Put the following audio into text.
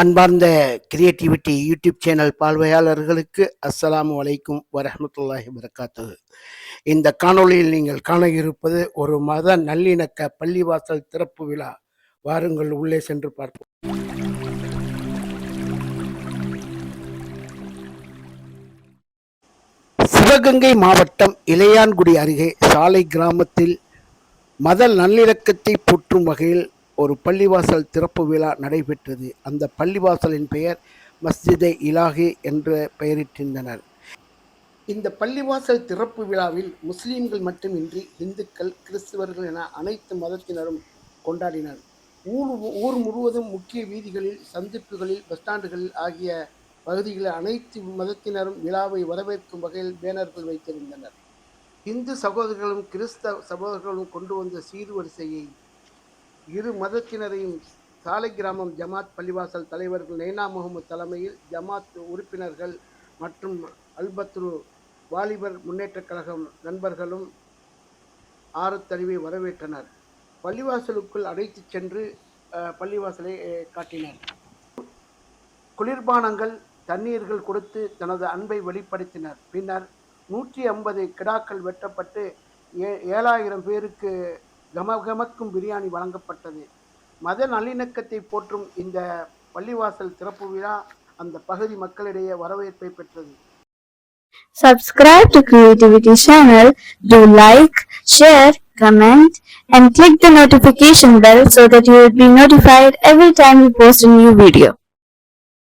அன்பார்ந்த creativity YouTube channel பார்வையாளர்களுக்கு அஸ்ஸலாமு வலைக்கும் வரமத்துல்லாஹி வரகாத்துஹு இந்த காணொளியில் நீங்கள் காண இருப்பது ஒரு மத நல்லிணக்க பள்ளிவாசல் திறப்பு விழா. வாருங்கள் உள்ளே சென்று பார்ப்போம். சிவகங்கை மாவட்டம் இளையான்குடி அருகே சாலை கிராமத்தில் மத நல்லிணக்கத்தை போற்றும் வகையில் ஒரு பள்ளிவாசல் திறப்பு விழா நடைபெற்றது. அந்த பள்ளிவாசலின் பெயர் மஸ்ஜிதே இலாஹி என்று பெயரிட்டிருந்தனர். இந்த பள்ளிவாசல் திறப்பு விழாவில் முஸ்லீம்கள் மட்டுமின்றி இந்துக்கள் கிறிஸ்தவர்கள் என அனைத்து மதத்தினரும் கொண்டாடினர். ஊர் ஊர் முழுவதும் முக்கிய வீதிகளில் சந்திப்புகளில் பஸ் ஸ்டாண்டுகளில் ஆகிய பகுதிகளில் அனைத்து மதத்தினரும் விழாவை வரவேற்கும் வகையில் பேனர்கள் வைத்திருந்தனர். இந்து சகோதரர்களும் கிறிஸ்தவ சகோதரர்களும் கொண்டு வந்த சீர்வரிசையை இரு மதத்தினரையும் சாலை கிராமம் ஜமாத் பள்ளிவாசல் தலைவர்கள் நைனா முகமது தலைமையில் ஜமாத் உறுப்பினர்கள் மற்றும் அல்பத்ரு வாலிபர் முன்னேற்றக் கழகம் நண்பர்களும் ஆறுத்தறிவை வரவேற்றனர். பள்ளிவாசலுக்குள் அழைத்துச் சென்று பள்ளிவாசலை காட்டினர். குளிர்பானங்கள் தண்ணீர்கள் கொடுத்து தனது அன்பை வெளிப்படுத்தினர். பின்னர் நூற்றி ஐம்பது கிடாக்கள் வெட்டப்பட்டு ஏ ஏழாயிரம் பேருக்கு கமகமக்கும் பிரியாணி வழங்கப்பட்டது மத நல்லிணக்கத்தை போற்றும் இந்த பள்ளிவாசல் திறப்பு விழா அந்த பகுதி மக்களிடையே வரவேற்பை பெற்றது Subscribe to Creativity channel, do like, share, comment and click the notification bell so that you will be notified every time we post a new video.